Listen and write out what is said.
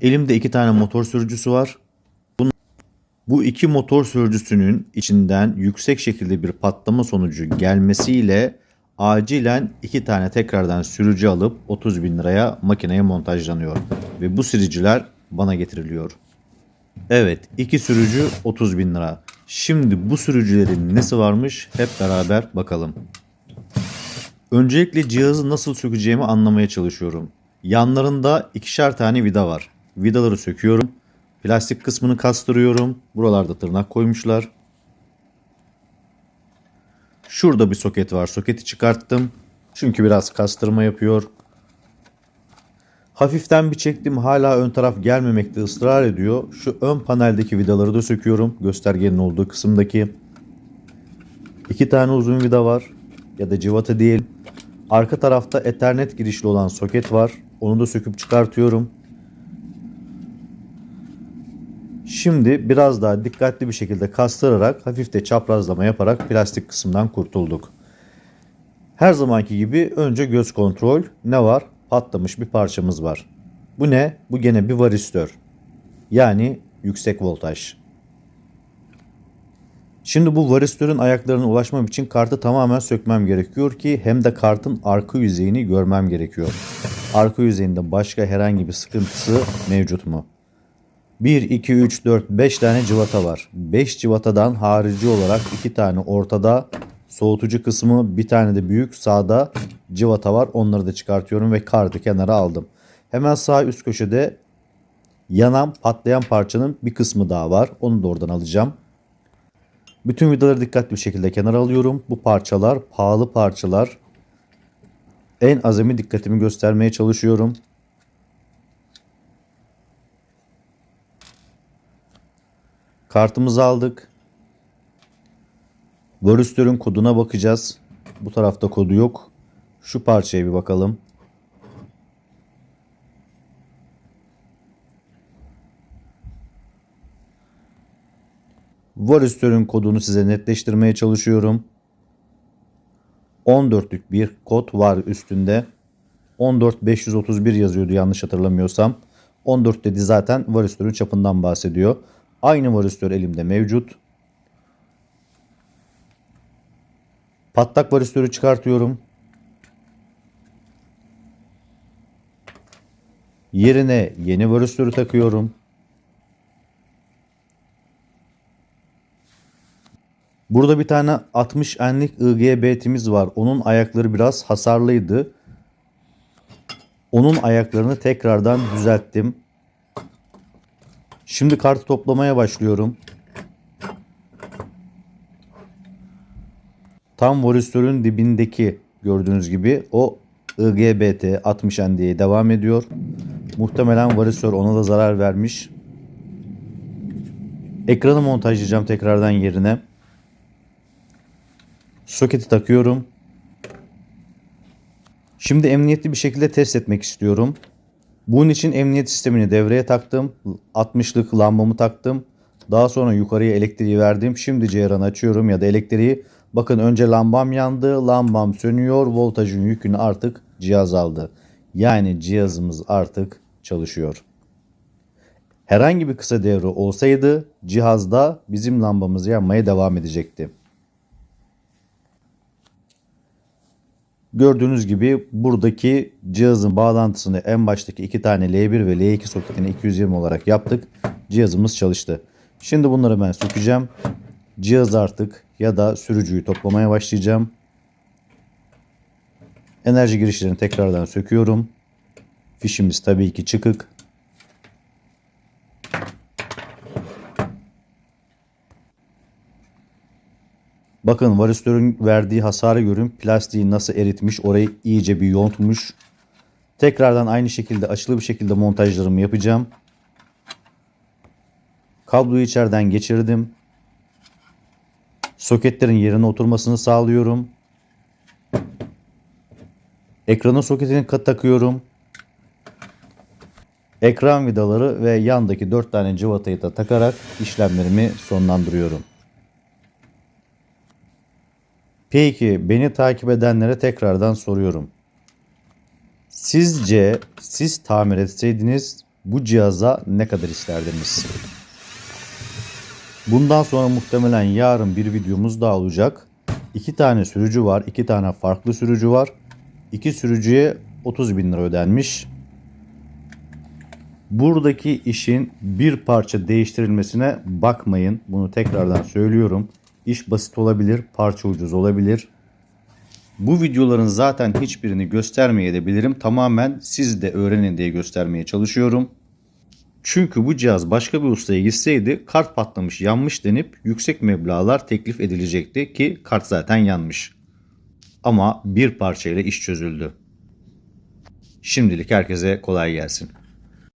Elimde iki tane motor sürücüsü var. Bu iki motor sürücüsünün içinden yüksek şekilde bir patlama sonucu gelmesiyle acilen iki tane tekrardan sürücü alıp 30 bin liraya makineye montajlanıyor. Ve bu sürücüler bana getiriliyor. Evet iki sürücü 30 bin lira. Şimdi bu sürücülerin nesi varmış hep beraber bakalım. Öncelikle cihazı nasıl sökeceğimi anlamaya çalışıyorum. Yanlarında ikişer tane vida var. Vidaları söküyorum. Plastik kısmını kastırıyorum. Buralarda tırnak koymuşlar. Şurada bir soket var. Soketi çıkarttım. Çünkü biraz kastırma yapıyor. Hafiften bir çektim. Hala ön taraf gelmemekte ısrar ediyor. Şu ön paneldeki vidaları da söküyorum. Göstergenin olduğu kısımdaki. İki tane uzun vida var. Ya da civata değil. Arka tarafta Ethernet girişli olan soket var. Onu da söküp çıkartıyorum. Şimdi biraz daha dikkatli bir şekilde kastırarak hafif de çaprazlama yaparak plastik kısımdan kurtulduk. Her zamanki gibi önce göz kontrol. Ne var? Patlamış bir parçamız var. Bu ne? Bu gene bir varistör. Yani yüksek voltaj. Şimdi bu varistörün ayaklarına ulaşmam için kartı tamamen sökmem gerekiyor ki hem de kartın arka yüzeyini görmem gerekiyor. Arka yüzeyinde başka herhangi bir sıkıntısı mevcut mu? 1, 2, 3, 4, 5 tane cıvata var. 5 cıvatadan harici olarak 2 tane ortada soğutucu kısmı bir tane de büyük sağda cıvata var. Onları da çıkartıyorum ve kartı kenara aldım. Hemen sağ üst köşede yanan patlayan parçanın bir kısmı daha var. Onu da oradan alacağım. Bütün vidaları dikkatli bir şekilde kenara alıyorum. Bu parçalar pahalı parçalar. En azami dikkatimi göstermeye çalışıyorum. Kartımızı aldık. Varistörün koduna bakacağız. Bu tarafta kodu yok. Şu parçaya bir bakalım. Varistörün kodunu size netleştirmeye çalışıyorum. 14'lük bir kod var üstünde. 14531 yazıyordu yanlış hatırlamıyorsam. 14 dedi zaten varistörün çapından bahsediyor. Aynı varistör elimde mevcut. Patlak varistörü çıkartıyorum. Yerine yeni varistörü takıyorum. Burada bir tane 60 enlik IGBT'miz var. Onun ayakları biraz hasarlıydı. Onun ayaklarını tekrardan düzelttim. Şimdi kartı toplamaya başlıyorum. Tam varistörün dibindeki gördüğünüz gibi o IGBT 60 ND'ye devam ediyor. Muhtemelen varistör ona da zarar vermiş. Ekranı montajlayacağım tekrardan yerine. Soketi takıyorum. Şimdi emniyetli bir şekilde test etmek istiyorum. Bunun için emniyet sistemini devreye taktım. 60'lık lambamı taktım. Daha sonra yukarıya elektriği verdim. Şimdi ceyranı açıyorum ya da elektriği. Bakın önce lambam yandı. Lambam sönüyor. Voltajın yükünü artık cihaz aldı. Yani cihazımız artık çalışıyor. Herhangi bir kısa devre olsaydı cihazda bizim lambamız yanmaya devam edecekti. Gördüğünüz gibi buradaki cihazın bağlantısını en baştaki iki tane L1 ve L2 soketine 220 olarak yaptık. Cihazımız çalıştı. Şimdi bunları ben sökeceğim. Cihaz artık ya da sürücüyü toplamaya başlayacağım. Enerji girişlerini tekrardan söküyorum. Fişimiz tabii ki çıkık. Bakın varistörün verdiği hasarı görün. Plastiği nasıl eritmiş. Orayı iyice bir yontmuş. Tekrardan aynı şekilde açılı bir şekilde montajlarımı yapacağım. Kabloyu içeriden geçirdim. Soketlerin yerine oturmasını sağlıyorum. Ekranın soketini takıyorum. Ekran vidaları ve yandaki 4 tane cıvatayı da takarak işlemlerimi sonlandırıyorum. Peki beni takip edenlere tekrardan soruyorum. Sizce siz tamir etseydiniz bu cihaza ne kadar isterdiniz? Bundan sonra muhtemelen yarın bir videomuz daha olacak. İki tane sürücü var. iki tane farklı sürücü var. İki sürücüye 30 bin lira ödenmiş. Buradaki işin bir parça değiştirilmesine bakmayın. Bunu tekrardan söylüyorum. İş basit olabilir, parça ucuz olabilir. Bu videoların zaten hiçbirini göstermeye de bilirim. Tamamen siz de öğrenin diye göstermeye çalışıyorum. Çünkü bu cihaz başka bir ustaya gitseydi kart patlamış yanmış denip yüksek meblağlar teklif edilecekti ki kart zaten yanmış. Ama bir parçayla iş çözüldü. Şimdilik herkese kolay gelsin.